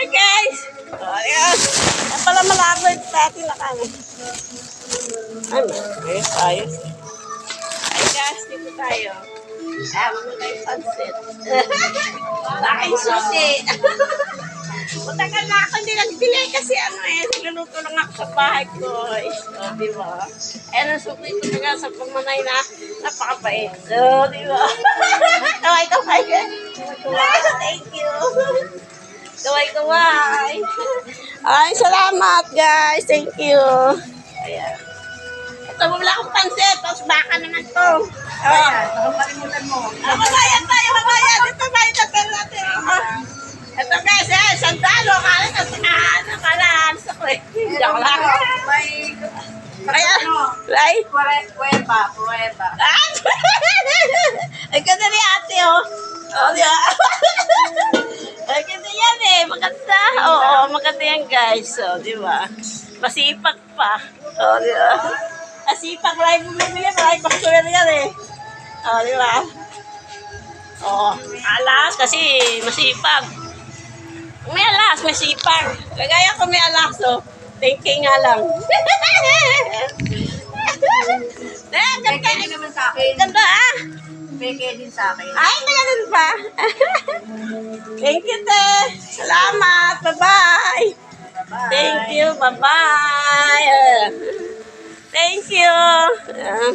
Hi guys! Ayan. Ah, ang pala malakot natin lakang. Ay, ayos, ayos. Hi guys, dito tayo. Ah, muna yung sunset. Aking susi. Matagal na ako hindi nagbili kasi ano eh, niluluto lang ako sa bahay ko. So, oh, di ba? Eh, nasukli ko nga sa pamanay na napakabait. So, di ba? Kaway, kaway. Thank you. Kaway, kaway. Ay, salamat guys. Thank you. Ayan. Ito, wala akong pansit. Tapos baka naman to. Oh. Baka kalimutan mo. Ah, mabayan tayo, mabayan. Ito, na pera natin. Ah. Ito guys, eh, sandalo. Kala na, ano, kala, alis ako eh. Joke lang. May... Kaya, Ano? right? Prueba, prueba. Ah! Ang ganda ni ate, oh. Oh, di ba? Maganda. Oo, maganda yan guys. So, di ba? Masipag pa. Oh, di ba? Masipag. Marami bumibili. Marami baksulan yan eh. Oh, di ba? Oh, alas kasi masipag. May alas, may sipag. Kagaya ko may alas, oh. Thinking nga lang. Eh, ganda. akin. Ganda ah. Peke din sa akin. Ay, ganun pa. Thank you, te. Salamat. Bye-bye. Thank you. Bye-bye. Thank you. Ah.